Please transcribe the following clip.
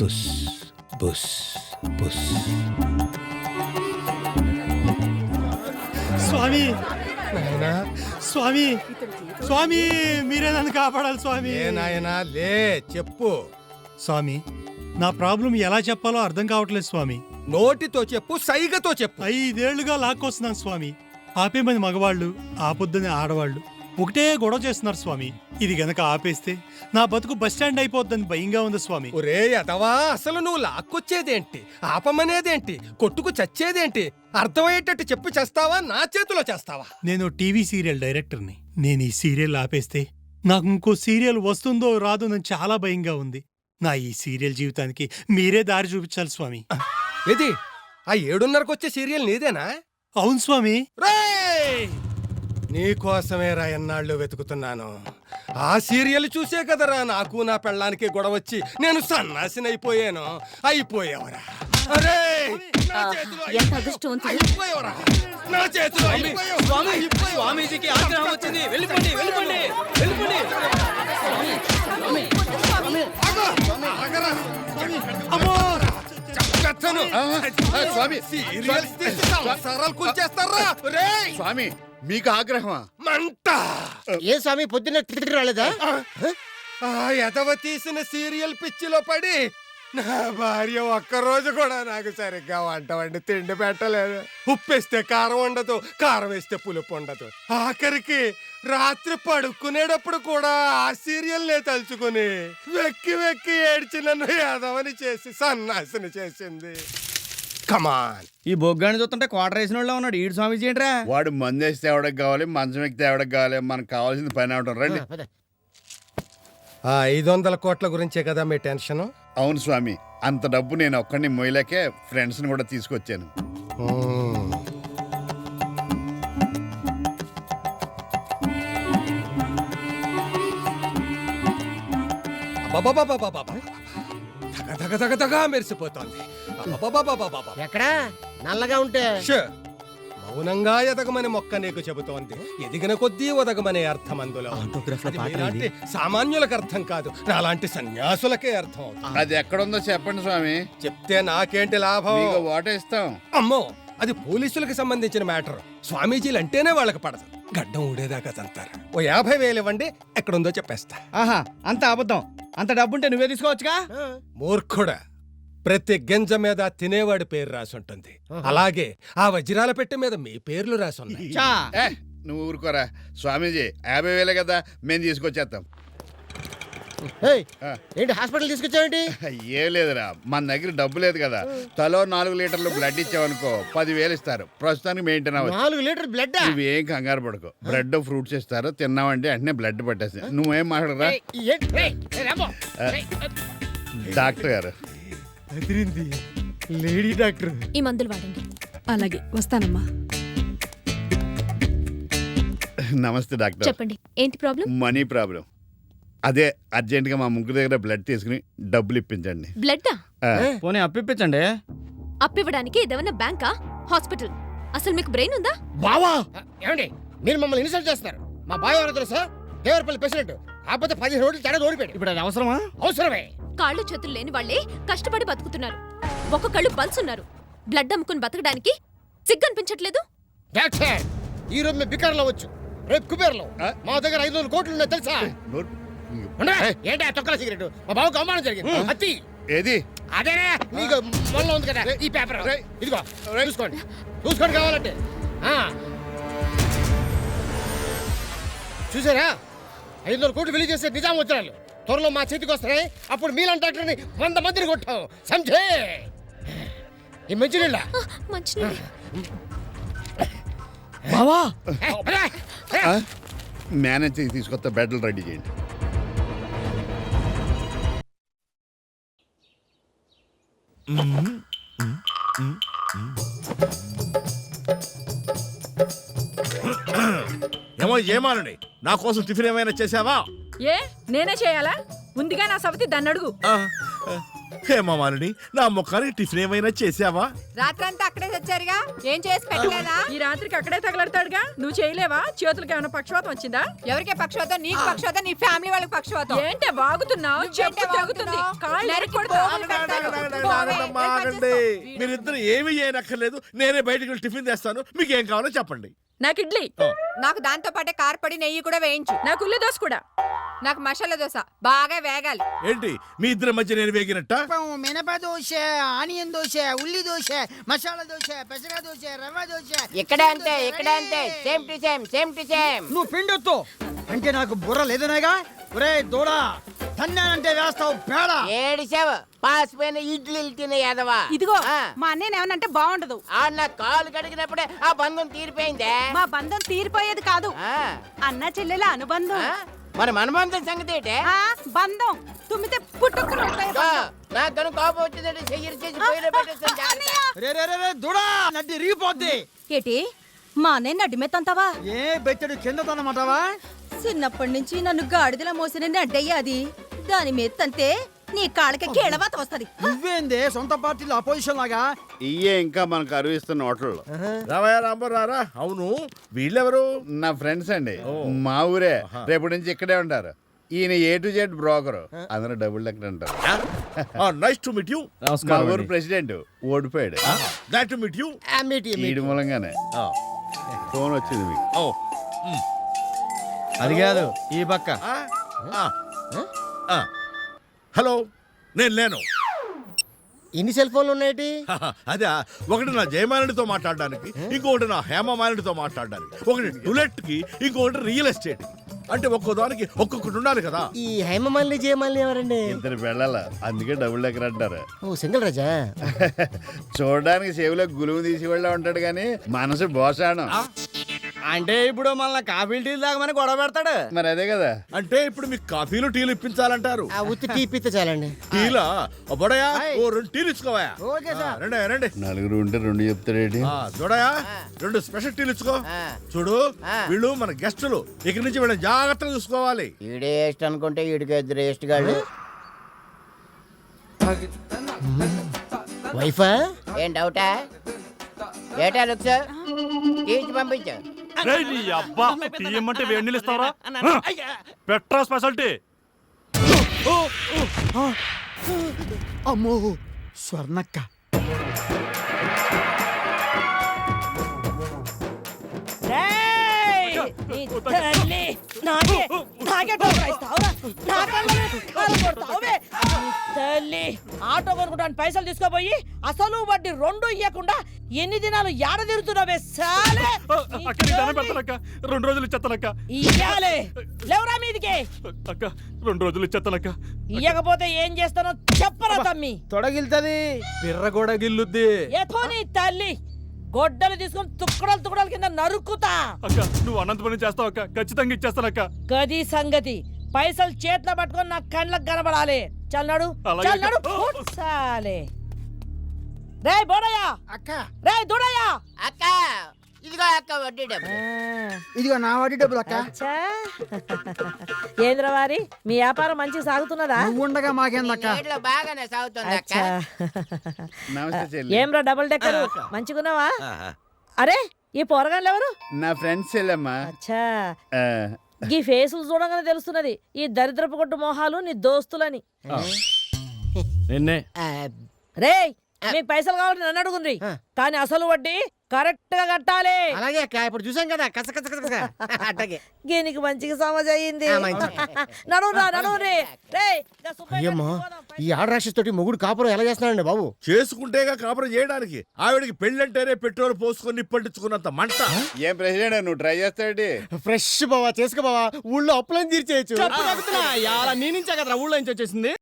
తుస్ బుస్ బుస్ స్వామి. నాయనా. స్వామి. స్వామి మీరే నన్ను కాపాడాలి స్వామి. ఏ నాయనా లే చెప్పు. స్వామి నా ప్రాబ్లం ఎలా చెప్పాలో అర్థం కావట్లేదు స్వామి. నోటితో చెప్పు సైగతో చెప్పు. ఐదేళ్ళుగా లాక్కొస్తున్నాను స్వామి. ఆపేమని మగవాళ్ళు ఆపొద్దని ఆడవాళ్ళు. ఒకటే గొడవ చేస్తున్నారు స్వామి. ఇది గనక ఆపేస్తే నా బతుకు బస్ స్టాండ్ అయిపోద్దని భయంగా ఉంది స్వామి. ఒరే ఎదవా అసలు నువ్వు లాక్కొచ్చేదేంటి? ఆపమనేదేంటి? కొట్టుకు చచ్చేదేంటి? అర్థమయ్యేటట్టు చెప్పి చేస్తావా? నా చేతిలో చేస్తావా? నేను టీవీ సీరియల్ డైరెక్టర్ని. నేను ఈ సీరియల్ ఆపేస్తే నాకు ఇంకో సీరియల్ వస్తుందో రాదో అని చాలా భయంగా ఉంది. నా ఈ సీరియల్ జీవితానికి మీరే దారి చూపించాలి స్వామి. ఏది? ఆ ఏడున్నరకు వచ్చే సీరియల్ నీదేనా? అవును స్వామి. రేయ్! నీకోసమే రా ఎన్నాళ్ళు వెతుకుతున్నాను ఆ సీరియల్ చూసే కదరా నాకు నా పెళ్ళానికి గొడవ వచ్చి నేను సన్నాసినైపోయాను అయిపోయావరా అరే నా చేతిలో ఎంత అదృష్టవంతుడు. అయిపోయావురా. నా చేతిలో అయిపోయావు. అయిపోయావు. స్వామీజీకి ఆగ్రహం వచ్చింది వెళ్ళిపోండి వెళ్ళిపోండి వెళ్ళిపోండి ఆగు. ఆగరా. అమ్మో స్వామి. సంసారాలు కూల్చేస్తారా? రేయ్! స్వామి మీకు ఆగ్రహమా? మంట. ఏ స్వామి పొద్దున్న టికెట్ రాలేదా? ఆ ఎదవ తీసిన సీరియల్ పిచ్చిలో పడి నా భార్య ఒక్కరోజు కూడా నాకు సరిగ్గా వంట వండి తిండి పెట్టలేదు. ఉప్పేస్తే కారం ఉండదు కారం వేస్తే పులుపు ఉండదు ఆఖరికి రాత్రి పడుకునేటప్పుడు కూడా ఆ సీరియల్ నే తలుచుకుని వెక్కి వెక్కి ఏడ్చి నన్ను ఎదవని చేసి సన్నాసిని చేసింది. కమాన్ ఈ బొగ్గాని చూస్తుంటే క్వార్టర్ వేసిన వాళ్ళ ఉన్నాడు. ఈడు స్వామీజీ ఏంట్రా? వాడు మందేస్తే ఎవడకి కావాలి మంచం ఎక్కితే ఎవడకి కావాలి మనకు కావాల్సింది పని అవటం రండి. ఆ ఐదు వందల కోట్ల గురించే కదా మీ టెన్షన్? అవును స్వామి అంత డబ్బు నేను ఒక్కడిని మొయ్యలేకే ఫ్రెండ్స్ని కూడా తీసుకొచ్చాను. దగ మెరిసిపోతోంది. ఎక్కడా? నల్లగా ఉంటే. మౌనంగా ఎదగమని మొక్క నీకు చెబుతోంది. ఎదిగిన కొద్దీ ఒదగమనే అర్థం అందులో. సామాన్యులకు అర్థం కాదు. నాలాంటి సన్యాసులకే అర్థం. అది ఎక్కడుందో చెప్పండి స్వామి. చెప్తే నాకేంటి లాభం? ఇస్తాం. అమ్మో! అది పోలీసులకు సంబంధించిన మ్యాటర్. స్వామీజీలు అంటేనే వాళ్ళకి పడదు. గడ్డం ఊడేదాకా తంతారు ఓ యాభై వేలు ఇవ్వండి ఎక్కడుందో చెప్పేస్తా. ఆహా అంత అబద్ధం. అంత డబ్బుంటే నువ్వే తీసుకోవచ్చుగా? మూర్ఖుడా ప్రతి గింజ మీద తినేవాడి పేరు రాసుంటుంది అలాగే ఆ వజ్రాల పెట్టె మీద మీ పేర్లు రాసున్నాయి చా ఏ నువ్వు ఊరుకోరా. స్వామీజీ యాభై వేలే కదా మేము తీసుకొచ్చేస్తాం ఏయ్. ఏంటి హాస్పిటల్ తీసుకొచ్చావేంటి? ఏం లేదురా మన దగ్గర డబ్బు లేదు కదా. తలో నాలుగు లీటర్లు బ్లడ్ ఇచ్చావనుకో పదివేలు ఇస్తారు. ప్రస్తుతానికి మెయింటైన్ అవ్వచ్చు. నాలుగు లీటర్ బ్లడ్ నువ్వేం కంగారు పడుకో. బ్రెడ్ ఫ్రూట్స్ ఇస్తారు తిన్నావంటే వెంటనే బ్లడ్ పట్టేసి నువ్వేం మాట్లాడరా? డాక్టర్ గారు. అదిరింది. Lady doctor. ఈ మందులు వాడండి. అలాగే వస్తానమ్మా. నమస్తే డాక్టర్. చెప్పండి ఏంటి ప్రాబ్లం? Money problem. అదే అర్జెంటుగా మా ముగ్గురు దగ్గర బ్లడ్ తీసుకుని డబ్బులు ఇప్పించండి. బ్లడ్డా? ఆ, పోనీ అప్పిప్పించండి అప్పివ్వడానికి ఏదైనా బ్యాంకా? హాస్పిటల్. అసలు మీకు బ్రెయిన్ ఉందా? బావా! ఏమండి మీరు మమ్మల్ని ఇన్సల్ట్ చేస్తున్నారు. మా బావ ఎవరో తెలుసా? దేవరపల్లి ప్రెసిడెంట్. కాకపోతే పదిహేను రోజులు తేడా ఓడిపోయాడు ఇప్పుడు అది అవసరమా? అవసరమే. కాళ్ళు చేతులు లేని వాళ్ళే కష్టపడి బతుకుతున్నారు. ఒక్కొక్కళ్ళు పల్సున్నారు బ్లడ్ అమ్ముకుని బతకడానికి సిగ్గనిపించట్లేదు? డాక్టర్ ఈ రోజు మేము బికార్లో వచ్చు. రేపు కుబేర్లో. మా దగ్గర ఐదు వందల కోట్లు ఉన్నాయి తెలుసా? నోట్- ఉండరా? ఏంటి ఆ తొక్కల సిగరెట్ మా బావకు అవమానం జరిగింది. అత్తి. ఏది? అదే నీకు మొన్న ఉంది కదా ఈ పేపర్ ఇదిగో చూసుకోండి. చూసుకోండి కావాలంటే. ఆ. చూసారా? ఐదు వందల కోట్లు వెళ్ళి చేసే నిజాం వచ్చారు త్వరలో మా చేతికి వస్తాయి అప్పుడు మీలాంటి డాక్టర్ని వంద మందిని కొట్టాం సంజే ఈ మంచినీళ్ళ బావా? మేనేజ్ తీసుకొస్తే బెడ్లు రెడీ చేయండి. ఏమో ఏమానండి నా కోసం టిఫిన్ ఏమైనా చేసావా ఏ? నేనే చేయాలా? ఉందిగా నా సవతి దాన్ని అడుగు హేమమాలిని నా ముఖానికి టిఫిన్ ఏమైనా చేసావా రాత్రంతా అక్కడే తెచ్చారుగా ఏం చేసి పెట్టలేదా? ఈ రాత్రికి అక్కడే తగలడతాడుగా? నువ్వు చేయలేవా? చేతులకి ఏమైనా పక్షవాతం వచ్చిందా? ఎవరికే పక్షవాతం? నీకు పక్షవాతం? నీ ఫ్యామిలీ వాళ్ళకి పక్షవాతం? ఏంటే బాగుతున్నావు చెప్పు వాగుతున్నావ్? కాళ్ళు పని ఆగండి. మీరిద్దరు ఏమి చేయనక్కర్లేదు. నేనే బయటికి వెళ్ళి టిఫిన్ తెస్తాను. మీకు ఏం కావాలో చెప్పండి. నాకు ఇడ్లీ. నాకు దాంతో పాటే కార్పడి నెయ్యి కూడా వేయించు. నాకు ఉల్లి దోశ కూడా. నాకు మసాలా దోశ బాగా వేగాలి. ఏంటి? మీ ఇద్దరి మధ్య నేను వేగినట్ట? మినప దోశ ఆనియన్ దోశ ఉల్లి దోశ మసాలా దోశ పెసర దోశ రవ్వ దోశ ఇక్కడ అంతే ఇక్కడ అంతే. Same to same same to same. నువ్వు పిండొద్దు అంటే నాకు బుర్ర లేదనేగా? ఒరే దూడా. తన్నానంటే వేస్తావు పేడ. ఏడిసావు పాసిపోయిన ఇడ్లీలు తినే ఎదవా ఇదిగో ఆ. మా అన్నయ్య ఏమనంటే బాగుండదు ఆ నా కాలు కడిగినప్పుడే ఆ బంధం తీరిపోయిందే. మా బంధం తీరిపోయేది కాదు. ఆ, అన్న చెల్లెల అనుబంధం. ఆ? మరి మన బంధం సంగతి ఏంటే? ఆ, బంధం. తుమ్మితే పుట్టుకుని ఉంటాయి నాకు కనుక కోపం వచ్చిందంటే చెయ్యి చేసి పోయిన పెట్టేస్తాను జాగ్రత్త. రే రే రే రే దూడా నడ్డి రిగిపోద్ది ఏటి? మా అన్నయ్య నడిమెత్తంతావా ఏ బెచ్చడు కింద తనమాటవా చిన్నప్పటి నుంచి నన్ను గాడిదల మోసిన నడ్డయ్య అది. దాని మీద తంతే నీ కాళ్ళకి కీళ్ళవాత వస్తది. నువ్వేందే సొంత పార్టీలో అపోజిషన్ లాగా? ఇయ్యే ఇంకా మనకు అరువిస్తున్న హోటళ్ళు. రావయ్య రారా. అవును వీళ్ళెవరు? నా ఫ్రెండ్స్ అండి. మా ఊరే. రేపటి నుంచి ఇక్కడే ఉంటారు. ఈయన ఏ టు జెడ్ బ్రోకర్ అందరూ డబుల్ డెక్కర్ అంటారు. నైస్ టు మీట్ యూ మా ఊరు ప్రెసిడెంట్ ఓడిపోయాడు. గ్లాడ్ టు మీట్ యూ ఈడి మూలంగానే. ఫోన్ వచ్చింది మీకు. ఓ. అది కాదు ఈ పక్క. హలో నేను లేను. ఇన్ని సెల్ ఫోన్లు ఉన్నాయేటి? అదే ఒకటి నా జయమాలినితో మాట్లాడడానికి ఇంకొకటి నా హేమమాలినితో మాట్లాడడానికి. ఒకటి టులెట్కి ఇంకొకటి రియల్ ఎస్టేట్ అంటే ఒక్కో దానికి ఒక్కొక్కటి ఉండాలి కదా. ఈ హేమమాలిని జయమాలిని ఎవరండి? ఇద్దరు వెళ్ళాల అందుకే డబుల్ డెక్కర్ అంటారు. ఓ సింగిల్ రాజా? చూడడానికి సేవులో గులువు తీసి వెళ్ళా ఉంటాడు కానీ మనసు బోసాడం అంటే ఇప్పుడు మళ్ళీ కాఫీ టీ తాగమని గొడవ పెడతాడు. మరి అదే కదా. అంటే ఇప్పుడు మీకు కాఫీలు టీలు ఇప్పించాలంటారు. ఆ ఉత్తి టీ పిత్త చాలండి. టీలా? బొడయా ఓ రెండు టీలు ఇచ్చుకోవా ఓకే సార్. రండి రండి. నలుగురు ఉంటే రెండు చెప్తాడేంటి? ఆ, చూడయా రెండు స్పెషల్ టీలు ఇచ్చుకో. చూడు వీళ్ళు మన గెస్టులు. ఇక్కడి నుంచి వీళ్ళని జాగ్రత్తగా చూసుకోవాలి. ఈడే వేస్ట్ అనుకుంటే ఈడికి ఇద్దరు వేస్ట్ గాళ్ళు. వైఫా? ఏం డౌటా? ఏటా లుక్స్? తీసి పంపించు. అబ్బా. తీయమంటే వేడి నీళ్ళు ఇస్తావరా? Petra speciality. అమ్మో స్వర్ణక్క. తల్లి ఆటో కొనుక్కోడానికి పైసలు తీసుకోపోయి అసలు వడ్డీ రెండు ఇవ్వకుండా ఎన్ని దినాలు ఏడ తిరుగుతున్నావే సాలే? అక్క రెండు రోజులు ఇచ్చేస్తానక్క ఇయ్యాలే. లేవరా మీదికి? అక్క రెండు రోజులు ఇచ్చేస్తానక్క ఇయ్యకపోతే ఏం చేస్తానో చెప్పరా తమ్మి. తొడగిల్తది. పిర్ర కూడా గిల్లుద్ది. ఎథో నీ తల్లి. గొడ్డలు తీసుకొని తుక్కడలు తుక్కడల కింద నరుక్కుతా. అక్క నువ్వు అనంతపురం చేస్తావు అక్క. ఖచ్చితంగా ఇచ్చేస్తానక్క గది సంగతి. పైసలు చేతిలో పట్టుకొని నా కళ్ళకు కనబడాలి. చల్నాడు చల్నాడు. సాలే. రే బోడయ్య. అక్క. రే దూడయ్య. అక్క. ఇదిగో అక్క వడ్డీ డబ్బు. ఇదిగో నా వాడి డబ్బులు అక్క. ఏంద్రవారి మీ వ్యాపారం మంచిగా సాగుతున్నదా? ఉండగా మాకేందక్క బాగానే సాగుతుంది అక్క. చెల్లి. ఏమ్రా డబుల్ డెక్కర్ మంచిగున్నావా? అరే ఈ పోరగాళ్ళు ఎవరు? నా ఫ్రెండ్స్ చెల్లమ్మా. అచ్చా. ఈ ఫేసులు చూడగానే తెలుస్తున్నది. ఈ దరిద్రపు కొట్టు మొహాలు నీ దోస్తులని. నిన్నే. రేయ్ మీకు పైసలు కావాలని నన్ను అడుగుండ్రి. కానీ అసలు వడ్డీ కరెక్ట్గా కట్టాలి. అలాగే అక్క ఇప్పుడు చూసాం కదా కస కస కస కస. అట్టగే దీనికి మంచిగా సమజ్ అయ్యింది రేయ్గా సుబ్బయ్య అయ్యమ్మా. ఈ ఆడరాక్షస్ తోటి మొగుడు కాపురం ఎలా చేస్తున్నాడండి బాబు? చేసుకుంటేగా కాపురం చేయడానికి. ఆవిడకి పెళ్ళంటేనే పెట్రోల్ పోసుకొని నిప్పంటించుకున్నంత మంట. ఏం ప్రెసిడెంట్ నువ్వు ట్రై చేస్తావేంటి? ఫ్రెష్ బావా చేసుకో బావా. ఊళ్ళో అప్పులని తీర్చేయచ్చు. నీ నుంచే కదరా ఊళ్ళో నుంచి వచ్చేసింది.